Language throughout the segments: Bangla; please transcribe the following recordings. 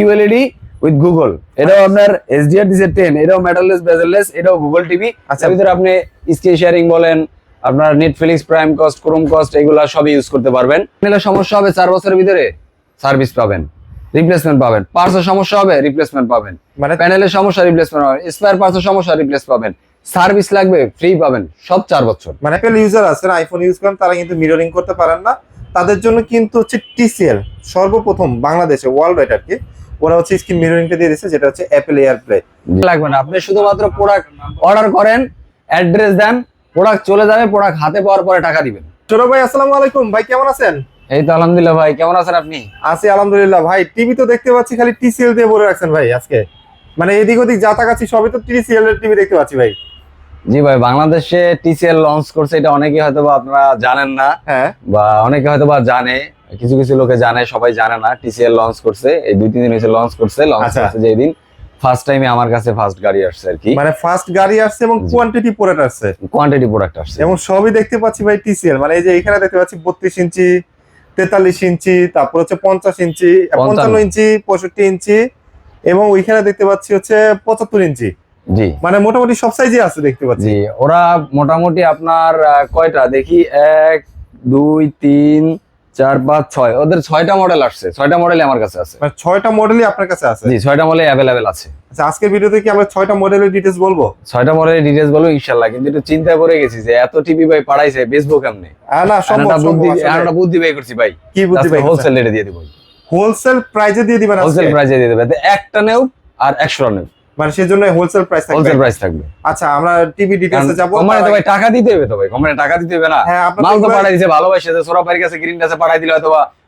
কিউএলইডি উইথ গুগল এটাও আপনার এসডিআর দিছে 10 এটাও মেটাললেস বেজেললেস এটাও গুগল টিভি আচ্ছা। ভিতরে আপনি স্ক্রিন শেয়ারিং বলেন আপনার Netflix Prime cost Chrome cost এগুলা সবই ইউজ করতে পারবেন। প্যানেলের সমস্যা হবে চার বছরের ভিতরে সার্ভিস পাবেন রিপ্লেসমেন্ট পাবেন পার্টসের সমস্যা হবে রিপ্লেসমেন্ট পাবেন। মানে প্যানেলের সমস্যা রিপ্লেসমেন্ট পাবেন স্পেয়ার পার্টসের সমস্যা রিপ্লেস পাবেন। সার্ভিস লাগবে ফ্রি পাবেন সব চার বছর। মানে অ্যাপেল ইউজার আছেন আইফোন ইউজ করেন তারা কিন্তু মিররিং করতে পারেন না। তাদের জন্য কিন্তু হচ্ছে টিসিএল সর্বপ্রথম বাংলাদেশে ওয়ার্ল্ড ওয়াইড আর কি। ওরা হচ্ছে স্ক্রিন মিররিংটা দিয়ে দিচ্ছে যেটা হচ্ছে অ্যাপেল এয়ার প্লে লাগবে না। আপনি শুধুমাত্র প্রোডাক্ট অর্ডার করেন অ্যাড্রেস দেন প্রোডাক্ট চলে যাবে প্রোডাক্ট হাতে পাওয়ার পরে টাকা দিবেন। ছোট ভাই আসসালামু আলাইকুম। ভাই কেমন আছেন? এই তো আলহামদুলিল্লাহ ভাই কেমন আছেন আপনি? আছি আলহামদুলিল্লাহ। ভাই টিভি তো দেখতে পাচ্ছি খালি টিসিএল দিয়ে ভরে রাখছেন ভাই আজকে। মানে এদিক ওদিক যা তাকাচ্ছি সবই তো টিসিএল এর টিভি দেখতে পাচ্ছি ভাই। জি ভাই বাংলাদেশে টিসিএল লঞ্চ করছে এটা অনেকে হয়তো বা আপনারা জানেন না হ্যাঁ। বা অনেকে হয়তো বা জানে। কিছু কিছু লোকে জানে সবাই জানে না টিসিএল লঞ্চ করছে এই দুই তিন দিন হয়েছে লঞ্চ করছে লঞ্চ আচ্ছা। করছে যে দিন ফার্স্ট টাইমে আমার কাছে ফার্স্ট গাড়ি আসছে আর কি। মানে ফার্স্ট গাড়ি আসছে এবং কোয়ান্টিটি প্রোডাক্ট আসছে। কোয়ান্টিটি প্রোডাক্ট আসছে। এবং সবই দেখতে পাচ্ছি ভাই টিসিএল মানে এই যে এখানে দেখতে পাচ্ছি বত্রিশ ইঞ্চি তেতাল্লিশ ইঞ্চি তারপর হচ্ছে পঞ্চাশ ইঞ্চি পঞ্চান্ন। ইঞ্চি পঁয়ষট্টি ইঞ্চি এবং ওইখানে দেখতে পাচ্ছি হচ্ছে পঁচাত্তর ইঞ্চি। জি। মানে মোটামুটি সব সাইজে আছে দেখতে পাচ্ছি। জি ওরা মোটামুটি আপনার কয়টা? দেখি এক দুই তিন চার পাঁচ ছয়। ওদের ছয়টা মডেল আসছে। ছয়টা মডেল আমার কাছে আছে। মানে ছয়টা মডেলই আপনার কাছে আছে? জি ছয়টা মডেল অ্যাভেলেবেল আছে। আচ্ছা আজকের ভিডিওতে কি আমরা ছয়টা মডেলের ডিটেলস বলব? ছয়টা মডেলের ডিটেলস বলো ইনশাল্লাহ কিন্তু একটু চিন্তা করে গেছি যে এত টিভি ভাই পাড়াইছে বেচবো কেমনে? আহ, না সম্ভব একটা বুদ্ধি সম্ভব বুদ্ধি বাই করছি ভাই। কি বুদ্ধি ভাই হোলসেল রেটে দিয়ে দিব। হোলসেল প্রাইজে দিয়ে দিবেন হোলসেল প্রাইসে দিয়ে দেবে একটা নেও আর একশোটা নেও। মানে সেজন্য হোলসেল প্রাইস থাকবে। হোলসেল প্রাইস থাকবে। আচ্ছা আমরা টিভি ডিটেলসে যাব কোম্পানি তো ভাই টাকা দিতে হবে তো ভাই কোম্পানি টাকা দিতে হবে না। হ্যাঁ মাল তো পাঠাই বাড়ির কাছে গ্রিন কাছে পাঠাই দিলে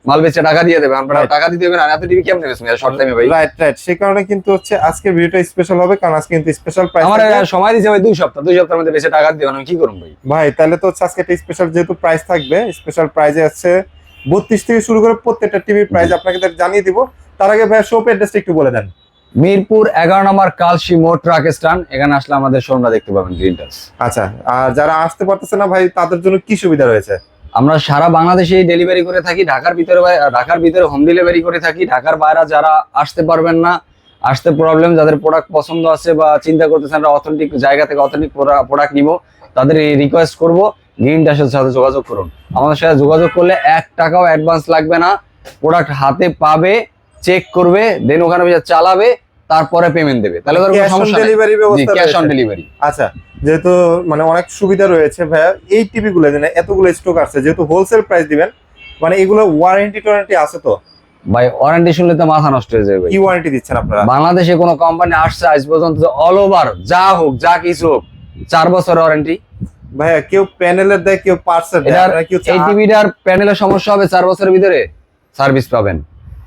মাল বেচে টাকা দিয়ে দেবে আমরা টাকা দিতে হবে না এত টিভি কেমনে বেচবে শর্ট টাইমে ভাই? রাইট রাইট সেই কারণে কিন্তু হচ্ছে আজকের ভিডিওটা স্পেশাল হবে কারণ আজকে কিন্তু স্পেশাল প্রাইস আমার সময় দিছে ভাই দুই সপ্তাহ দুই সপ্তাহের মধ্যে বেশি টাকা দিতে আমি কি করুন ভাই? ভাই তাহলে তো হচ্ছে আজকে একটা স্পেশাল যেহেতু প্রাইস থাকবে স্পেশাল প্রাইজে আছে বত্রিশ থেকে শুরু করে প্রত্যেকটা টিভির প্রাইস আপনাকে জানিয়ে দিব। তার আগে ভাই শপ অ্যাড্রেসটা একটু বলে দেন। মিরপুর এগারো নম্বর কালসি মোট ট্রাক স্ট্যান্ড। এখানে আসলে আমাদের শোরুমটা দেখতে পাবেন গ্রিন টাচ আচ্ছা আর যারা আসতে পারতেছে না ভাই তাদের জন্য কি সুবিধা রয়েছে? আমরা সারা বাংলাদেশে ডেলিভারি করে থাকি ঢাকার ভিতরে ঢাকার ভিতরে হোম ডেলিভারি করে থাকি। ঢাকার বাইরে যারা আসতে পারবেন না আসতে প্রবলেম যাদের প্রোডাক্ট পছন্দ আছে বা চিন্তা করতেছেন আমরা অথেন্টিক জায়গা থেকে অথেন্টিক প্রোডাক্ট নিব তাদের রিকোয়েস্ট করব গ্রিন টাচের সাথে যোগাযোগ করুন। আমাদের সাথে যোগাযোগ করলে এক টাকাও অ্যাডভান্স লাগবে না। প্রোডাক্ট হাতে পাবে চেক করবে দেন ওখানে চালাবে তারপরে পেমেন্ট দেবে। তাহলে ক্যাশ অন সমস্যা ডেলিভারি ব্যবস্থা ক্যাশ অন ডেলিভারি আচ্ছা যেহেতু মানে অনেক সুবিধা রয়েছে ভাইয়া এই টিভি গুলো যেন এতগুলো স্টক আছে যেহেতু হোলসেল প্রাইস দিবেন মানে এগুলো ওয়ারেন্টি টোয়ারেন্টি আছে তো? ভাই ওয়ারেন্টি শুনলে তো মাথা নষ্ট হয়ে যাবে কি ওয়ারেন্টি দিচ্ছেন আপনারা? বাংলাদেশে কোনো কোম্পানি আসছে আজ পর্যন্ত অল ওভার যা হোক যা কিছু হোক চার বছর ওয়ারেন্টি ভাইয়া কেউ প্যানেলের দেয় কেউ পার্সেল দেয় এই টিভিটার প্যানেলের সমস্যা হবে চার বছরের ভিতরে। সার্ভিস পাবেন।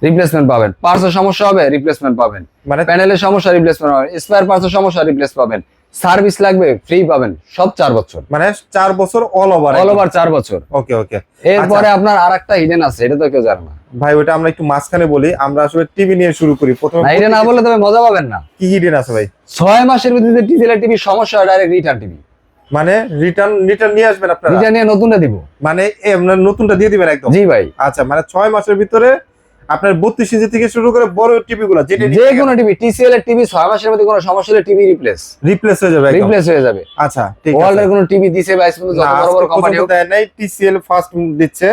রিপ্লেসমেন্ট পাবেন। পার্টসের সমস্যা হবে রিপ্লেসমেন্ট পাবেন। মানে প্যানেলের সমস্যা রিপ্লেসমেন্ট পাবেন স্পেয়ার পার্টসের সমস্যা রিপ্লেস পাবেন। সার্ভিস লাগবে ফ্রি পাবেন সব চার বছর। মানে চার বছর অল ওভার অল ওভার চার বছর। ওকে ওকে এরপরে আপনার আর একটা হিডেন আছে এটা তো কেউ জানে না। ভাই ওটা আমরা একটু মাঝখানে বলি আমরা আসলে টিভি নিয়ে শুরু করি। প্রথমে না এটা না বললে তবে মজা পাবেন না। কি হিডেন আছে ভাই? ছয় মাসের ভিতরে টিভির টিভি সমস্যা হয় ডাইরেক্ট রিটার্ন টিভি মানে রিটার্ন রিটার্ন নিয়ে আসবেন আপনারা? রিটার্ন নিয়ে নতুনটা দিব। মানে আপনার নতুনটা দিয়ে দিবেন একদম? জি ভাই। আচ্ছা মানে ছয় মাসের ভিতরে আপনার বত্রিশ ইঞ্চি থেকে শুরু করে বড় টিভি গুলো যে কোনো টিভি টিসিএল এর টিভি ছয় মাসের মধ্যে কোনো সমস্যা হলে টিভি রিপ্লেস রিপ্লেস হয়ে যাবে রিপ্লেস হয়ে যাবে। আচ্ছা ঠিক আছে। ওয়ার্ল্ডের কোনো টিভি দিছে বা বড় বড় কোম্পানি দেয় নাই টিসিএল ফার্স্ট দিচ্ছে।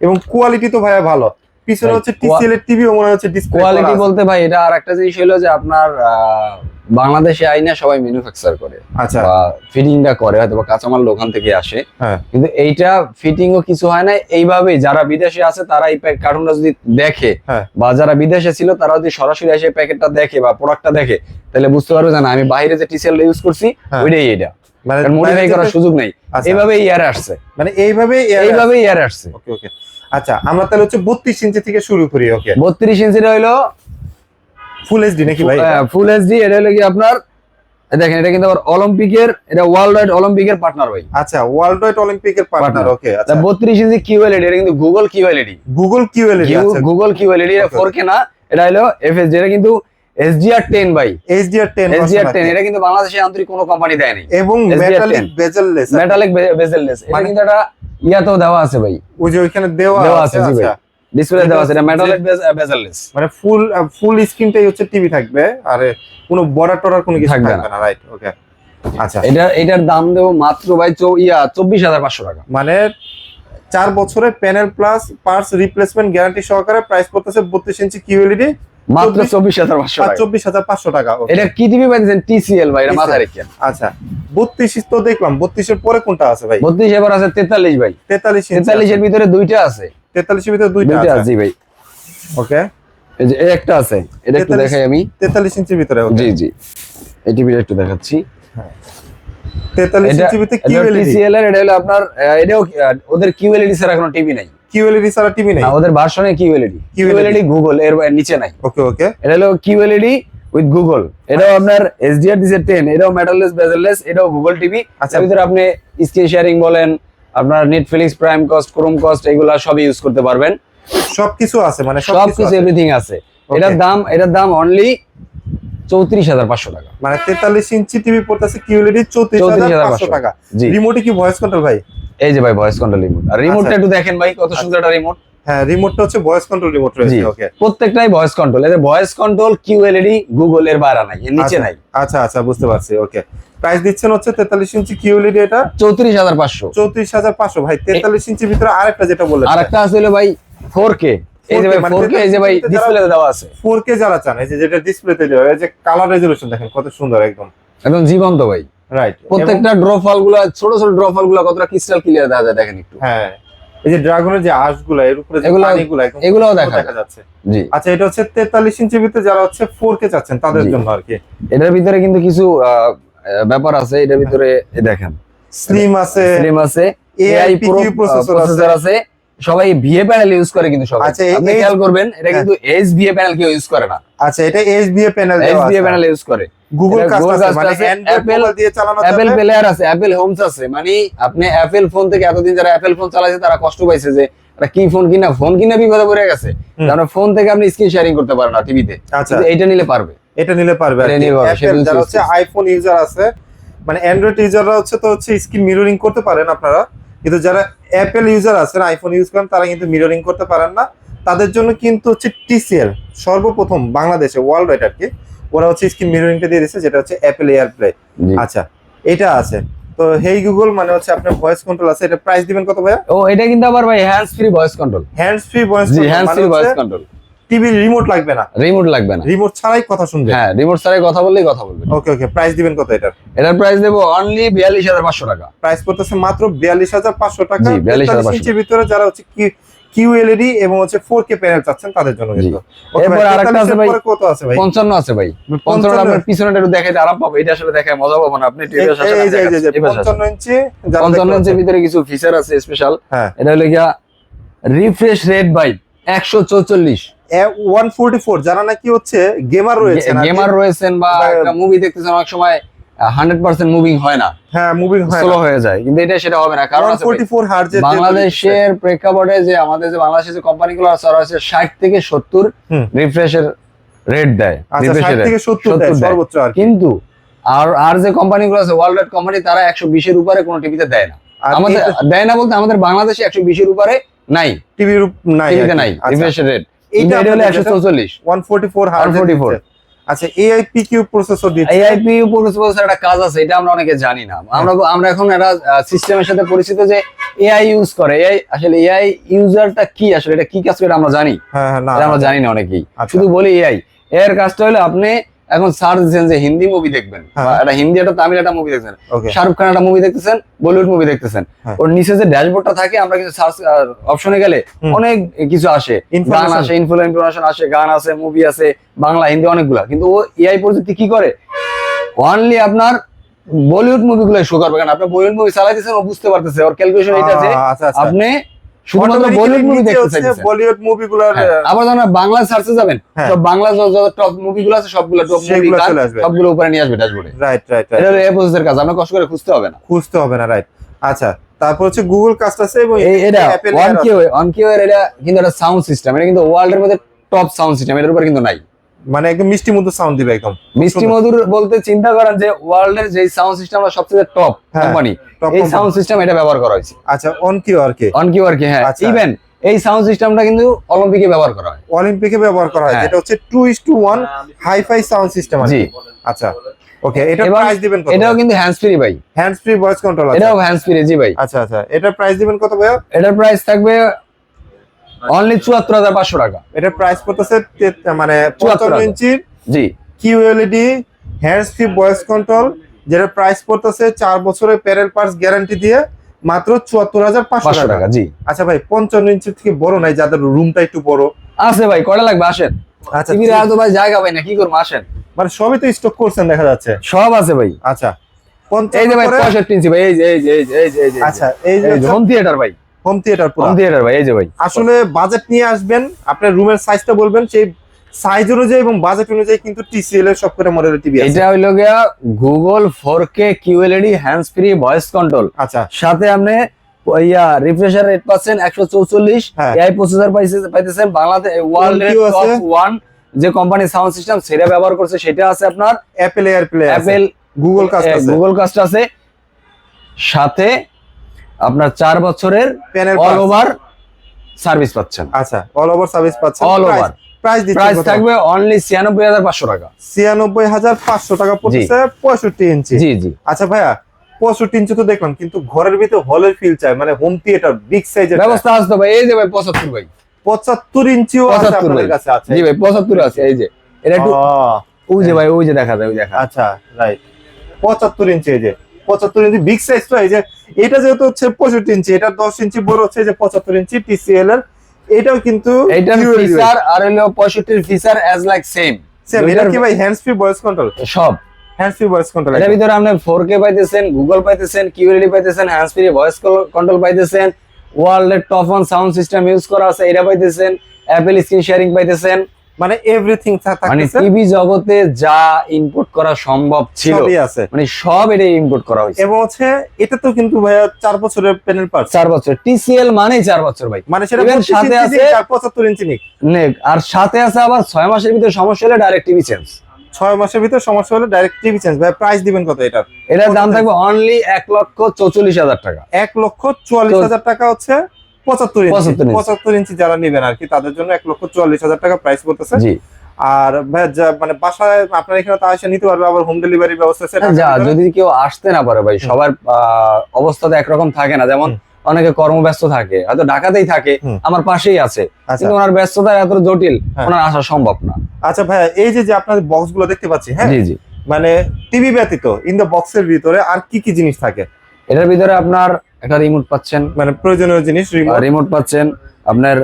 এবং কোয়ালিটি তো ভাইয়া ভালো। পিছনে হচ্ছে টিসিএল এর টিভিও মনে হচ্ছে ডিসপ্লে কোয়ালিটি বলতে ভাই এটা আর একটা জিনিস হলো যে আপনার বাংলাদেশে আইনা সবাই ম্যানুফ্যাকচার করে। আচ্ছা। ফিটিংটা করে হয়তো কাঁচামাল দোকান থেকে আসে। হ্যাঁ। কিন্তু এইটা ফিটিংও কিছু হয় না এইভাবেই যারা বিদেশে আছে তারা এই কার্টুনটা যদি দেখে হ্যাঁ। বা যারা বিদেশে ছিল তারা যদি সরাসরি এসে প্যাকেটটা দেখে বা প্রোডাক্টটা দেখে তাহলে বুঝতে পারবে যে না আমি বাইরে যে টিসিএল ইউজ করছি হ্যাঁ। ওইটাই এটা মানে মডিফাই করার সুযোগ নেই। আচ্ছা, এইভাবেই ইয়ারে আসছে। মানে এইভাবে এইভাবেই ইয়ারে আসছে। ওকে ওকে আচ্ছা আমরা তাহলে হচ্ছে বত্রিশ ইঞ্চি থেকে শুরু করি ওকে বত্রিশ ইঞ্চির হইল ফুল এইচডি নাকি ভাই? ফুল এইচডি এটা হলো কি আপনার দেখেন এটা কিন্তু আবার অলিম্পিকের এটা ওয়ার্ল্ড ওয়াইড অলিম্পিকের পার্টনার ভাই। আচ্ছা ওয়ার্ল্ড ওয়াইড অলিম্পিকের পার্টনার ওকে আচ্ছা। বত্রিশ ইঞ্চি কিউএলইডি এটা কিন্তু গুগল কিউএলইডি গুগল কিউএলইডি আচ্ছা। গুগল কিউএলইডি এটা Okay. ফোর কে না এটা হলো এফএস যেটা কিন্তু এসডিআর টেন ভাই। এইচডিআর 10 এসডিআর টেন এটা কিন্তু বাংলাদেশে আন্তরিক কোনো কোম্পানি দেয়নি এবং মেটালিক 10 বেজেললেস মেটালিক বেজেললেস এটা মানে- কিন্তু একটা ইয়াতেও দেওয়া আছে ভাই। ওই যে ওইখানে দেওয়া আছে জি ভাই। আচ্ছা। ডিসপ্লে দেওয়া আছে এটা যে- মেটাল বেজারলেস মানে ফুল ফুল স্ক্রিনটাই হচ্ছে টিভি থাকবে আর কোনো বর্ডার টর্ডার কোনো কিছু থাকবে না। রাইট ওকে আচ্ছা। এটা এটার দাম দেবো মাত্র ভাই ইয়া চব্বিশ হাজার পাঁচশো টাকা। মানে চার বছরের panel plus parts replacement guarantee সহকারে প্রাইস পড়তেছে বত্রিশ ইঞ্চি কিউএলইডি মাত্র চব্বিশ- হাজার পাঁচশো চব্বিশ হাজার পাঁচশো টাকা এটা কি টিভি পাইছেন টিসিএল ভাই এটা মাথায় রেখেন আচ্ছা বত্রিশ তো দেখলাম বত্রিশের পরে কোনটা আছে ভাই? বত্রিশ এবার আছে তেতাল্লিশ ভাই। তেতাল্লিশ তেতাল্লিশের ভিতরে দুইটা আছে। তেতাল্লিশের ভিতরে দুইটা আছে। ভাই। ওকে এই যে একটা আছে। এটা একটু 43 দেখাই আমি। তেতাল্লিশ ইঞ্চির ভিতরে জি জি। এই টিভিটা একটু দেখাচ্ছি। তেতাল্লিশ এটা ইঞ্চির ভিতরে কিউএলইডি এর এটা হলো আপনার এটাও ওদের কিউএলইডি ছাড়া কোনো টিভি নাই। কিউএলইডি ছাড়া টিভি নেই? না ওদের ভার্সনে কিউএলইডি কিউএলইডি গুগল এর নিচে নাই। ওকে ওকে এটা হলো কিউএলইডি উইথ গুগল এটাও আপনার এসডিআর দিছে 10 এটাও মেটাললেস বেজেললেস এটাও গুগল টিভি আচ্ছা। ভিতরে আপনি স্ক্রিন শেয়ারিং বলেন আপনার Netflix Prime cost Chrome cost এগুলা সবই ইউজ করতে পারবেন। সবকিছু আছে মানে সব সবকিছু। এভরিথিং আছে। এটার দাম এটার দাম অনলি চৌত্রিশ হাজার পাঁচশো টাকা। মানে তেতাল্লিশ ইঞ্চি টিভি পড়তেছে কিউএলইডি চৌত্রিশ হাজার পাঁচশো টাকা। জি। রিমোটে কি ভয়েস কন্ট্রোল ভাই? এই যে ভাই ভয়েস কন্ট্রোল রিমোট আর রিমোটটা আচ্ছা। একটু দেখেন ভাই কত সুন্দর একটা রিমোট হ্যাঁ রিমোটটা হচ্ছে ভয়েস কন্ট্রোল রিমোট রয়েছে ওকে প্রত্যেকটাই ভয়েস কন্ট্রোল এদের ভয়েস কন্ট্রোল কিউএলইডি গুগল এর নাই এর নিচে নাই। আচ্ছা আচ্ছা বুঝতে পারছি ওকে প্রাইস দিচ্ছেন হচ্ছে তেতাল্লিশ ইঞ্চি কিউএলইডি এটা? চৌত্রিশ হাজার পাঁচশো। চৌত্রিশ হাজার পাঁচশো। ভাই তেতাল্লিশ ইঞ্চির ভিতরে আরেকটা যেটা বললেন। আর একটা আছে ভাই ফোর কে এই যে ভাই মানে এই যে ভাই ডিসপ্লেতে দেওয়া আছে। ফোর যারা চান এই যে যেটা ডিসপ্লেতে দেওয়া এই যে কালার রেজলিউশন দেখেন কত সুন্দর একদম। একদম জীবন্ত ভাই। রাইট প্রত্যেকটা ড্রফলগুলা ছোট ছোট ড্রফলগুলা কতটা ক্রিস্টাল ক্লিয়ার দেখা যায় দেখেন একটু। হ্যাঁ এই যে ড্রাগনের যে আঁশগুলো এর উপরে যে পানিগুলো এগুলোও দেখা দেখা যাচ্ছে। জি। আচ্ছা এটা হচ্ছে তেতাল্লিশ ইঞ্চির ভিতরে যারা হচ্ছে ফোর কে চাচ্ছেন তাদের জন্য আর কি এটার ভিতরে কিন্তু কিছু ব্যাপার আছে এটার ভিতরে দেখেন। স্লিম আছে স্লিম আছে এআই প্রসেসর আছে। সবাই ভিএ প্যানেল ইউজ করে কিন্তু সবাই। আচ্ছা, আপনি খেয়াল করবেন এটা হ্যাঁ। কিন্তু এইচ ভিএ প্যানেল কেউ ইউজ করে না। আচ্ছা এটা এইচবিএ প্যানেল এইচ দেওয়া ভিএ প্যানেল ইউজ করে। গুগল মানে দিয়ে চালানো অ্যাপেল প্লেয়ার আছে অ্যাপেল হোমস আছে। মানে আপনি অ্যাপেল ফোন থেকে এতদিন যারা অ্যাপেল ফোন চালাচ্ছে তারা কষ্ট পাইছে যে এটা কি ফোন কিনা ফোন কিনা বিপদে পড়ে গেছে। কারণ ফোন থেকে আপনি স্ক্রিন শেয়ারিং করতে পারেন না টিভিতে আচ্ছা। এইটা নিলে পারবে। এটা নিলে পারবে আর এটা নিলে পারবে, যারা হচ্ছে আইফোন ইউজার আছে মানে অ্যান্ড্রয়েড ইউজাররা হচ্ছে তো হচ্ছে স্ক্রিন মিররিং করতে পারেন আপনারা। কিন্তু যারা অ্যাপেল ইউজার আছেন আইফোন ইউজ করেন তারা কিন্তু মিররিং করতে পারেন না। তাদের জন্য কিন্তু হচ্ছে টিসিএল সর্বপ্রথম বাংলাদেশে ওয়ার্ল্ড ওয়াইড আর কি ওরা হচ্ছে স্ক্রিন মিররিংটা দিয়ে দিচ্ছে যেটা হচ্ছে অ্যাপেল এয়ার প্লে আচ্ছা এটা আছে। তো হেই গুগল মানে হচ্ছে আপনার ভয়েস কন্ট্রোল আছে এটা প্রাইস দিবেন কত ভাইয়া? ও এটা কিন্তু আবার ভাই hands free voice control hands free voice hands free voice control TV remote লাগবে না। রিমোট লাগবে না। রিমোট ছাড়াই কথা শুনবে। হ্যাঁ রিমোট ছাড়াই কথা বললেই কথা বলবেন ওকে ওকে প্রাইস দিবেন কত এটার? এটার প্রাইস দেবো অনলি বিয়াল্লিশ হাজার পাঁচশো টাকা। প্রাইস পড়তেছে মাত্র বিয়াল্লিশ হাজার পাঁচশো টাকা। জি, 42,500 43 ভিতরে যারা হচ্ছে কি কিউএলইডি এবং হচ্ছে ফোর কে প্যানেল চাচ্ছেন তাদের জন্য। কিন্তু। এরপর ভাই, আরেকটা আছে ভাই। কত আছে ভাই? পঞ্চান্ন আছে ভাই। পঞ্চান্ন। আপনার পিছনে একটু দেখাইতে আরাম পাবো। এটা আসলে দেখায় মজা পাবো না। আপনি টিভির সাথে এই যে- এই যে- যে এবার আসেন। পঞ্চান্ন ইঞ্চি যারা পঞ্চান্ন দেখতে ইঞ্চের পাচ্ছেন। ভিতরে কিছু ফিচার আছে স্পেশাল হ্যাঁ। এটা হলো গিয়া রিফ্রেশ রেট বাই একশো চৌচল্লিশ। ওয়ান ফোর্টি ফোর যারা নাকি হচ্ছে গেমার রয়েছে গেমার রয়েছেন বা মুভি দেখতেছেন অনেক সময় হান্ড্রেড পার্সেন্ট মুভিং হয় না। হ্যাঁ মুভিং স্লো হয়ে যায় কিন্তু এটা সেটা হবে না কারণ ওয়ান আছে ভাই, ফোর্টি ফোর হার্জের বাংলাদেশের প্রেক্ষাপটে যে আমাদের যে বাংলাদেশের যে কোম্পানিগুলো আছে ওরা হচ্ছে ষাট থেকে সত্তর। রিফ্রেশের রেট দেয় আচ্ছা refresh ষাট এর rate। থেকে সত্তর 70 দেয় দেয়। সর্বোচ্চ আর কিন্তু আর আর যে কোম্পানিগুলো আছে ওয়ার্ল্ড ওয়াইড কোম্পানি তারা একশো বিশের উপরে কোনো টিভিতে দেয় না। আমাদের দেয় না বলতে আমাদের বাংলাদেশে একশো বিশের উপরে নাই। টিভির নাই টিভিতে নাই রিফ্রেশের রেট। এটা হলো আপনাদের একশো যেটা- চৌচল্লিশ 144 144 আচ্ছা এআইপি কিউ প্রসেসর দিচ্ছে। এআইপি প্রসেসর একটা কাজ আছে এটা আমরা অনেকে জানি না। আমরা আমরা এখন একটা সিস্টেমের সাথে পরিচিত যে এআই ইউজ করে। এআই আসলে এআই ইউজারটা কি আসলে? এটা কি কাজ করে আমরা জানি। হ্যাঁ হ্যাঁ না আমরা জানি না অনেকেই। আচ্ছা। শুধু বলি এআই এর কাজটা হলো আপনি এখন সার্চ দিচ্ছেন যে হিন্দি মুভি দেখবেন হ্যাঁ। একটা হিন্দি একটা তামিল একটা মুভি দেখছেন শাহরুখ খান একটা মুভি দেখতেছেন বলিউড মুভি দেখতেছেন। হ্যাঁ। ওর নিচে যে ড্যাশবোর্ডটা থাকে আমরা কিন্তু সার্চ অপশনে গেলে অনেক কিছু আসে। গান। আসে ইনফরমেশন আসে গান আছে মুভি আছে বাংলা হিন্দি অনেকগুলা। কিন্তু ও এআই প্রযুক্তি কি করে? অনলি আপনার বলিউড মুভিগুলো শো করবে। কারণ আপনি বলিউড মুভি চালাইতেছেন ও বুঝতে পারতেছে ওর ক্যালকুলেশন এটা যে আচ্ছা আচ্ছা। আপনি শুধুমাত্র বলিউড মুভি দেখতে হচ্ছে বলিউড মুভিগুলোর হ্যাঁ, আবার যখন বাংলা সার্চে যাবেন হ্যাঁ। বাংলা যত যত টপ মুভিগুলো আছে সবগুলো টপ মুভি আসবে। সবগুলো উপরে নিয়ে আসবে ড্যাশবোর্ডে রাইট রাইট এটা হলো প্রসেসের কাজ আপনার কষ্ট করে খুঁজতে হবে না খুঁজতে হবে না রাইট আচ্ছা তারপর হচ্ছে গুগল কাস্ট আছে এবং এটা। কিউ কিউ এর কিন্তু একটা সাউন্ড সিস্টেম এটা কিন্তু ওয়ার্ল্ডের মধ্যে টপ সাউন্ড সিস্টেম এটার উপর কিন্তু নাই মানে একদম মিষ্টি মধুর সাউন্ড দিবে একদম। মিষ্টি মধুর বলতে চিন্তা করেন যে ওয়ার্ল্ড এর যে সাউন্ড সিস্টেমটা সবচেয়ে টপ হ্যাঁ, কোম্পানি Top এই সাউন্ড সিস্টেম এটা ব্যবহার করা হয়েছে। আচ্ছা অন কিউ আর কি অন কিউ আর কি হ্যাঁ। আচ্ছা। ইভেন এই সাউন্ড সিস্টেমটা কিন্তু অলিম্পিকে ব্যবহার করা হয়। অলিম্পিকে ব্যবহার করা হয় হ্যাঁ। যেটা হচ্ছে two is to one hi fi sound system জি। আচ্ছা ওকে এটা প্রাইস দিবেন কত এটাও কিন্তু হ্যান্ডস ফ্রি ভাই। হ্যান্ডস ফ্রি ভয়েস কন্ট্রোল আছে। এটাও হ্যান্ডস ফ্রি জি ভাই। আচ্ছা আচ্ছা এটা প্রাইস দিবেন কত ভাইয়া? এটার প্রাইস থাকবে অনলি চুয়াত্তর হাজার পাঁচশো টাকা। এটা প্রাইস পড়তেছে মানে 74 পঞ্চান্ন ইঞ্চির জি। QLED hands free voice control যেটা প্রাইস পড়তেছে চার বছরের প্যারেল পার্স গ্যারান্টি দিয়ে মাত্র চুয়াত্তর হাজার পাঁচশো টাকা। জি। আচ্ছা ভাই পঞ্চান্ন ইঞ্চির থেকে বড় নাই যাদের রুমটা একটু বড়। আছে ভাই কয়টা লাগবে? আসেন। আচ্ছা এত ভাই জায়গা ভাই না কি করব? আসেন। মানে সবই তো স্টক করছেন দেখা যাচ্ছে। সব আছে ভাই। আচ্ছা এই যে ভাই পঁয়ষট্টি ইঞ্চি ভাই এই এই যে এই যে এই যে এই যে। আচ্ছা এই যে হোম থিয়েটার ভাই। হোম থিয়েটার হোম থিয়েটার ভাই এই যে ভাই। আসলে বাজেট নিয়ে আসবেন আপনার রুমের সাইজটা বলবেন সেই সাইজ অনুযায়ী এবং বাজেট অনুযায়ী কিন্তু টিসিএল এর সবকটা মডেলের টিভি আছে। এটা হইল গিয়া Google four K QLED hands free voice control আচ্ছা। সাথে আপনি ইয়া রিফ্রেশার রেট পাচ্ছেন একশো চৌচল্লিশ হ্যাঁ। এআই প্রসেসর পাইতেছেন বাংলাদেশ ওয়ার্ল্ড? টপ ওয়ান যে কোম্পানি সাউন্ড সিস্টেম সেটা ব্যবহার করছে সেটা আছে আপনার Apple Air Play Apple Google cast আছে। গুগল কাস্ট আছে। সাথে আপনার চার বছরের প্যানেল অল ওভার সার্ভিস পাচ্ছেন। আচ্ছা অল ওভার সার্ভিস পাচ্ছেন। All over। প্রাইস প্রাইস থাকবে অনলি ছিয়ানব্বই হাজার পাঁচশো টাকা। ইঞ্চি জি। জি আচ্ছা ভাইয়া পঁয়ষট্টি ইঞ্চি তো দেখলাম কিন্তু ঘরের ভিতরে হলের ফিল চাই মানে হোম থিয়েটার বিগ সাইজের ব্যবস্থা আসতো ভাই এই যে ভাই পঁচাত্তর ভাই। পঁচাত্তর ইঞ্চিও আছে পঁচাত্তর আপনাদের কাছে আছে। জি ভাই পঁচাত্তর আছে এই যে। এটা একটু ওই যে ভাই ওই যে দেখা যায় ওই দেখা। আচ্ছা রাইট পঁচাত্তর ইঞ্চি এই যে। পঁচাত্তর ইঞ্চি বিগ সাইজ তো এই যে এটা যেহেতু হচ্ছে পঁয়ষট্টি ইঞ্চি এটা দশ ইঞ্চি বড় হচ্ছে যে পঁচাত্তর ইঞ্চি টিসিএল এর। এটাও কিন্তু ফিচার আর হলো পঁয়ষট্টির feature as like same same এটা কি ভাই হ্যান্ডস ফ্রি ভয়েস কন্ট্রোল সব হ্যান্ডস ফ্রি ভয়েস কন্ট্রোল ভিতরে আপনি পাইতেছেন গুগল পাইতেছেন পাইতেছেন হ্যান্ডস ফ্রি ভয়েস কন্ট্রোল পাইতেছেন ওয়ার্ল্ডের top one sound system use করা আছে এটা পাইতেছেন অ্যাপেল স্ক্রিন শেয়ারিং পাইতেছেন মানে এভরিথিং মানে টিভি জগতে যা ইনপুট করা সম্ভব ছিল আছে। মানে সব এটা ইনপুট করা হয়েছে। এবং হচ্ছে এটা তো কিন্তু ভাইয়া চার বছরের প্যানেল পার্স চার বছর। টিসিএল মানেই চার বছর ভাই। মানে সেটা Even 32 সাথে আছে- নিক আর পঁচাত্তর ইঞ্চি নিক আর সাথে আছে আবার ছয় মাসের ভিতরে সমস্যা হলে ডাইরেক্ট টিভি চেঞ্জ ছয় মাসের ভিতর সমস্যা হলে ডাইরেক্ট টিভি চেঞ্জ ভাই প্রাইস দিবেন কত এটার? এটার দাম থাকবে অনলি এক লক্ষ চৌচল্লিশ হাজার টাকা। এক লক্ষ চুয়াল্লিশ হাজার টাকা হচ্ছে পঁচাত্তর ইঞ্চি পঁচাত্তর ইঞ্চি যারা নেবেন আর কি তাদের জন্য এক লক্ষ চুয়াল্লিশ হাজার টাকা প্রাইস পড়তেছে। আর ভাই মানে বাসায় আপনার এখানে তো আসে নিতে পারবে আবার হোম ডেলিভারি ব্যবস্থা আছে যা যদি কেউ আসতে না পারে ভাই সবার অবস্থা তো একরকম থাকে না। যেমন অনেকে কর্মব্যস্ত থাকে হয়তো ঢাকাতেই থাকে আমার পাশেই আছে। আচ্ছা। কিন্তু ওনার ব্যস্ততা এত জটিল হ্যাঁ। ওনার আসা সম্ভব না। আচ্ছা ভাইয়া এই যে যে আপনাদের বক্সগুলো দেখতে পাচ্ছি হ্যাঁ? জি জি। মানে টিভি ব্যতীত ইন দ্য বক্সের ভিতরে আর কি কি জিনিস থাকে? এটার ভিতরে আপনার একটা রিমোট পাচ্ছেন। মানে প্রয়োজনীয় জিনিস রিমোট পাচ্ছেন। আপনার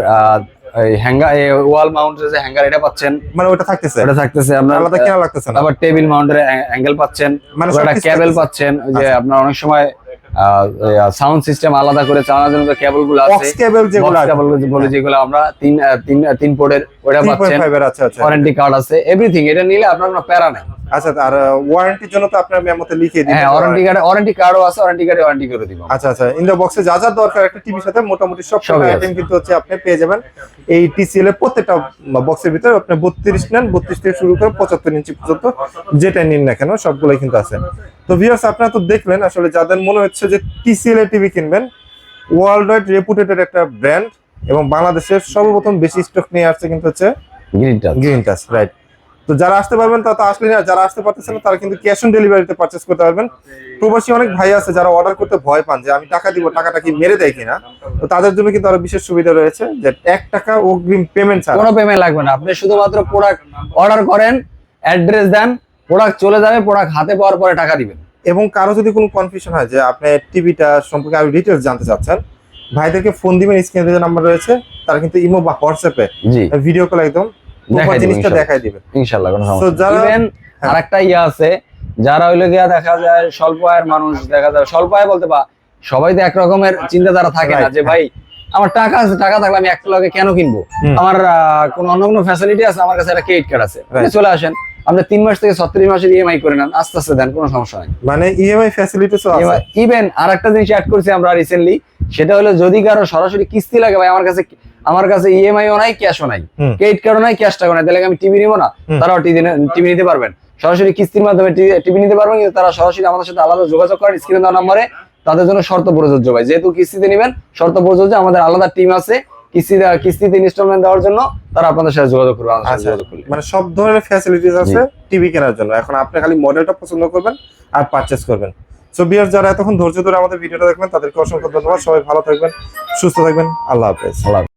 হ্যাঙ্গার ওয়াল মাউন্টের যে হ্যাঙ্গার এটা পাচ্ছেন। মানে ওটা থাকতেছে। আপনার আলাদা কেনা লাগতেছে না। আবার টেবিল মাউন্টের অ্যাঙ্গেল পাচ্ছেন। মানে আবার একটা কেবল পাচ্ছেন যে আচ্ছা। আপনার অনেক সময় সাউন্ড সিস্টেম আলাদা করে চালানোর জন্য যে কেবলগুলো আছে কেবল যেগুলো কেবল বলে যেগুলো আমরা তিন তিন তিন পোর্টের ওটা পাচ্ছেন। 3.5 এর আচ্ছা। আচ্ছা ওয়ারেন্টি কার্ড আছে এভরিথিং এটা নিলে আপনার কোনো প্যারা নেই। আচ্ছা আর ওয়ারেন্টির জন্য তো আপনার মেমোতে লিখে দিবেন। হ্যাঁ ওয়ারেন্টি কার্ড ওয়ারেন্টি কার্ডও আছে ওয়ারেন্টি কার্ডে ওয়ারেন্টি করে দিব। আচ্ছা আচ্ছা ইন দ্য বক্সে যা যা দরকার একটা টিভির সাথে মোটামুটি সব আইটেম কিন্তু হচ্ছে আপনি পেয়ে যাবেন। এই টিসিএল এর প্রত্যেকটা বক্সের ভিতরে আপনি বত্রিশ নেন বত্রিশ থেকে শুরু করে পঁচাত্তর ইঞ্চি পর্যন্ত যেটা নিন না কেন সবগুলোই কিন্তু আছে। তো ভিউয়ার্স আপনারা তো দেখলেন আসলে যাদের মনে হচ্ছে যে টিসিএল এর টিভি কিনবেন ওয়ার্ল্ড ওয়াইড রেপুটেটেড একটা ব্র্যান্ড এবং বাংলাদেশের সর্বপ্রথম বেশি স্টক নিয়ে আসছে কিন্তু হচ্ছে green touch green touch right তো যারা আসতে পারবেন তারা তো আসলে না যারা আসতে পারতেছেন না তারা কিন্তু ক্যাশ অন ডেলিভারিতে পারচেস করতে পারবেন। প্রবাসী অনেক ভাই আছে যারা অর্ডার করতে ভয় পান যে আমি টাকা দিব টাকাটা কি মেরে দেয় কিনা। তো তাদের জন্য কিন্তু আরও বিশেষ সুবিধা রয়েছে যে এক টাকা অগ্রিম পেমেন্ট ছাড়া। কোনো পেমেন্ট লাগবে না। আপনি শুধুমাত্র প্রোডাক্ট অর্ডার করেন অ্যাড্রেস দেন প্রোডাক্ট চলে যাবে প্রোডাক্ট হাতে পাওয়ার পরে টাকা দিবেন। এবং কারও যদি কোনো কনফিউশন হয় যে আপনি টিভিটা সম্পর্কে আরও ডিটেলস জানতে চাচ্ছেন ভাইদেরকে ফোন দিবেন স্ক্রিনে যে নাম্বার রয়েছে তারা কিন্তু ইমো বা হোয়াটসঅ্যাপে ভিডিও কল একদম দেখাই জিনিসটা দেখাই দিবে ইনশাল্লাহ কোনো সমস্যা ইভেন হ্যাঁ। আরেকটা ইয়ে আছে যারা হইল গিয়া দেখা যায় স্বল্প আয়ের মানুষ দেখা যায় স্বল্প আয় বলতে বা সবাই তো এক রকমের চিন্তাধারা থাকে না যে ভাই আমার টাকা আছে টাকা থাকলে আমি একটা লগে কেন কিনবো? আমার কোনো অন্য কোনো ফ্যাসিলিটি আছে আমার কাছে একটা ক্রেডিট কার্ড আছে। চলে আসেন আপনি তিন মাস থেকে ছত্রিশ মাসের ইএমআই করে নেন আস্তে আস্তে দেন কোনো সমস্যা নেই। মানে ইএমআই ফ্যাসিলিটিসও আছে। ইভেন আর একটা জিনিস অ্যাড করছি আমরা রিসেন্টলি সেটা হলো যদি কারও সরাসরি কিস্তি লাগে ভাই আমার কাছে আমার কাছে ইএমআইও নাই ক্যাশও নাই। ক্রেডিট কার্ডও নাই ক্যাশ টাকা নাই তাহলে আমি টিভি নিবো না। তারাও টিভি নিতে পারবেন। সরাসরি কিস্তির মাধ্যমে টিভি নিতে পারবেন কিন্তু তারা সরাসরি আমাদের সাথে আলাদা যোগাযোগ করেন স্ক্রিনে দেওয়া নম্বরে। তাদের জন্য শর্ত প্রযোজ্য ভাই। যেহেতু কিস্তিতে নেবেন শর্ত প্রযোজ্য আমাদের আলাদা টিম আছে। কিস্তি কিস্তিতে ইনস্টলমেন্ট দেওয়ার জন্য তারা আপনাদের সাথে যোগাযোগ করবে আচ্ছা। যোগাযোগ করবে মানে সব ধরনের ফ্যাসিলিটিস আছে টিভি কেনার জন্য। এখন আপনি খালি মডেলটা পছন্দ করবেন আর পারচেস করবেন। সো বিয়ার যারা এতক্ষণ ধৈর্য ধরে আমাদের ভিডিওটা দেখবেন তাদেরকে অসংখ্য ধন্যবাদ। সবাই ভালো থাকবেন সুস্থ থাকবেন। আল্লাহ হাফেজ। আল্লাহ